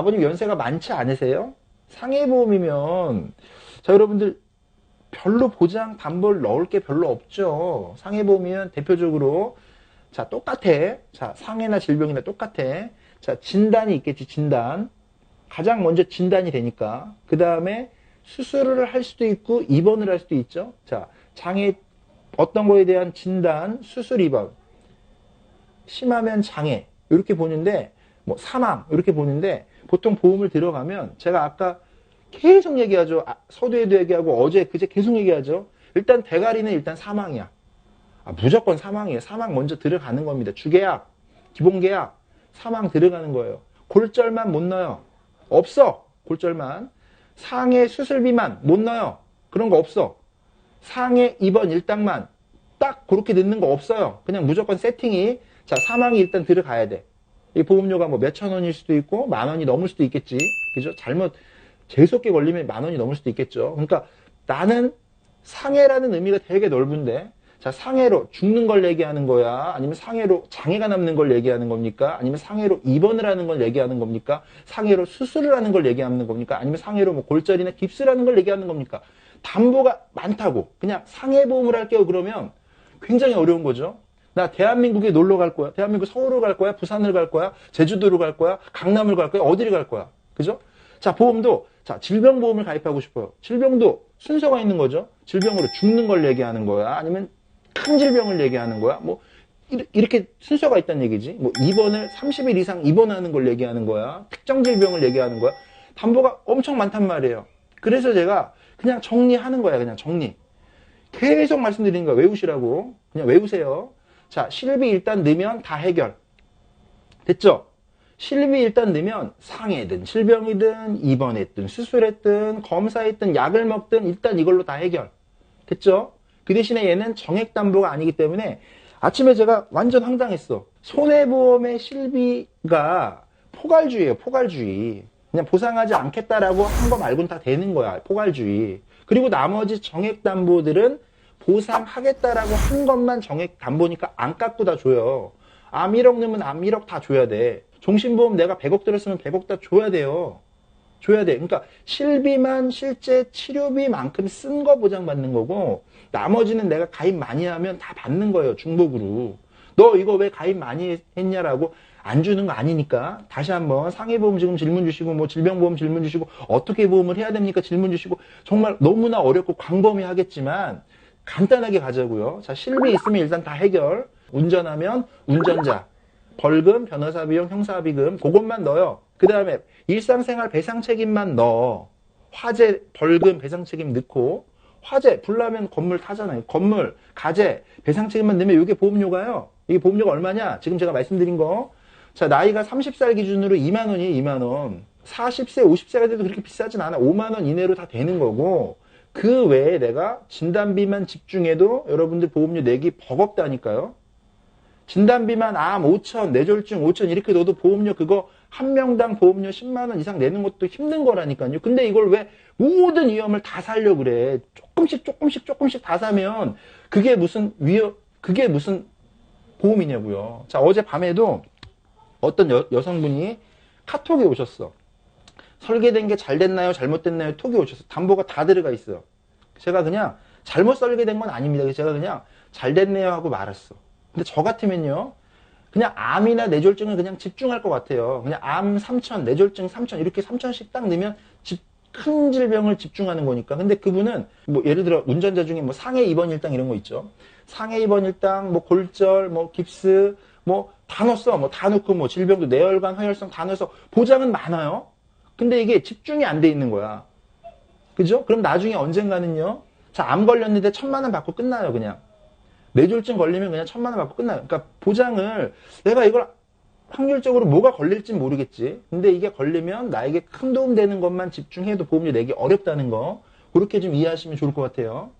아버님 연세가 많지 않으세요? 상해보험이면 자 여러분들 별로 보장 담보를 넣을 게 별로 없죠. 상해보험이면 대표적으로 자 똑같아. 자 상해나 질병이나 똑같아. 자 진단이 있겠지 진단. 가장 먼저 진단이 되니까 그 다음에 수술을 할 수도 있고 입원을 할 수도 있죠. 자 장애 어떤 거에 대한 진단, 수술 입원, 심하면 장애 이렇게 보는데 뭐 사망 이렇게 보는데 보통 보험을 들어가면 제가 아까 계속 얘기하죠. 아, 서두에도 얘기하고 어제 그제 계속 얘기하죠. 일단 대가리는 일단 사망이야. 아, 무조건 사망이에요. 사망 먼저 들어가는 겁니다. 주계약, 기본계약, 사망 들어가는 거예요. 골절만 못 넣어요. 없어. 골절만. 상해 수술비만 못 넣어요. 그런 거 없어. 상해 입원 일당만 딱 그렇게 넣는 거 없어요. 그냥 무조건 세팅이 자 사망이 일단 들어가야 돼. 이 보험료가 뭐 몇천 원일 수도 있고 만 원이 넘을 수도 있겠지. 그죠? 잘못 재수없게 걸리면 만 원이 넘을 수도 있겠죠. 그러니까 나는 상해라는 의미가 되게 넓은데 자 상해로 죽는 걸 얘기하는 거야? 아니면 상해로 장애가 남는 걸 얘기하는 겁니까? 아니면 상해로 입원을 하는 걸 얘기하는 겁니까? 상해로 수술을 하는 걸 얘기하는 겁니까? 아니면 상해로 뭐 골절이나 깁스를 하는 걸 얘기하는 겁니까? 담보가 많다고. 그냥 상해보험을 할게요 그러면. 굉장히 어려운 거죠 나 대한민국에 놀러 갈 거야 대한민국 서울을 갈 거야 부산을 갈 거야 제주도를 갈 거야 강남을 갈 거야 어디를 갈 거야 그죠 자 보험도 자 질병보험을 가입하고 싶어요 질병도 순서가 있는 거죠 질병으로 죽는 걸 얘기하는 거야 아니면 큰 질병을 얘기하는 거야. 뭐 이렇게 순서가 있다는 얘기지. 뭐 입원을 30일 이상 입원하는 걸 얘기하는 거야. 특정 질병을 얘기하는 거야. 담보가 엄청 많단 말이에요. 그래서 제가 그냥 정리하는 거야. 그냥 정리. 계속 말씀드리는 거야. 외우시라고. 그냥 외우세요. 자, 실비 일단 넣으면 다 해결. 됐죠? 실비 일단 넣으면 상해든 질병이든 입원했든 수술했든 검사했든 약을 먹든 일단 이걸로 다 해결. 됐죠? 그 대신에 얘는 정액담보가 아니기 때문에 아침에 제가 완전 황당했어. 손해보험의 실비가 포괄주의예요, 포괄주의. 그냥 보상하지 않겠다라고 한 거 말고는 다 되는 거야, 포괄주의. 그리고 나머지 정액담보들은 보상하겠다라고 한 것만 정액 담보니까 안 깎고 다 줘요. 암 1억 넣으면 암 1억 다 줘야 돼. 종신보험 내가 100억 들었으면 100억 다 줘야 돼요. 줘야 돼. 그러니까 실비만 실제 치료비만큼 쓴 거 보장받는 거고 나머지는 내가 가입 많이 하면 다 받는 거예요. 중복으로. 너 이거 왜 가입 많이 했냐라고 안 주는 거 아니니까 다시 한번 상해보험 지금 질문 주시고 뭐 질병보험 질문 주시고 어떻게 보험을 해야 됩니까 질문 주시고 정말 너무나 어렵고 광범위하겠지만 간단하게 가자고요. 자 실비 있으면 일단 다 해결. 운전하면 운전자 벌금, 변호사 비용, 형사 비금 그것만 넣어요. 그 다음에 일상생활 배상 책임만 넣어. 화재, 벌금, 배상 책임 넣고 화재, 불나면 건물 타잖아요. 건물, 가재, 배상 책임만 넣으면 이게 보험료가요. 이게 보험료가 얼마냐? 지금 제가 말씀드린 거. 자, 나이가 30살 기준으로 2만 원이에요, 2만 원. 40세, 50세가 돼도 그렇게 비싸진 않아. 5만 원 이내로 다 되는 거고. 그 외에 내가 진단비만 집중해도 여러분들 보험료 내기 버겁다니까요. 진단비만 암 5천, 뇌졸중 5천 이렇게 넣어도 보험료 그거 한 명당 보험료 10만 원 이상 내는 것도 힘든 거라니까요. 근데 이걸 왜 모든 위험을 다 살려 그래? 조금씩 조금씩 조금씩 다 사면 그게 무슨 위험 그게 무슨 보험이냐고요. 자, 어제 밤에도 어떤 여, 여성분이 카톡에 오셨어. 설계된 게 잘 됐나요? 잘못됐나요? 톡이 오셨어. 담보가 다 들어가 있어요. 제가 그냥 잘못 설계된 건 아닙니다. 제가 그냥 잘 됐네요 하고 말았어. 근데 저 같으면요. 그냥 암이나 뇌졸중을 그냥 집중할 것 같아요. 그냥 암 3천, 뇌졸중 3천 이렇게 3천씩 딱 넣으면 집- 큰 질병을 집중하는 거니까. 근데 그분은 뭐 예를 들어 운전자 중에 뭐 상해 입원 일당 이런 거 있죠. 상해 입원 일당, 뭐 골절, 뭐 깁스, 뭐 다 넣었어. 뭐 다 넣고 뭐 질병도 뇌혈관, 허혈성 다 넣어서 보장은 많아요. 근데 이게 집중이 안 돼 있는 거야. 그죠? 그럼 나중에 언젠가는요. 자, 암 걸렸는데 천만 원 받고 끝나요, 그냥. 뇌졸중 걸리면 그냥 천만 원 받고 끝나요. 그러니까 보장을 내가 이걸 확률적으로 뭐가 걸릴지 모르겠지. 근데 이게 걸리면 나에게 큰 도움 되는 것만 집중해도 보험료 내기 어렵다는 거. 그렇게 좀 이해하시면 좋을 것 같아요.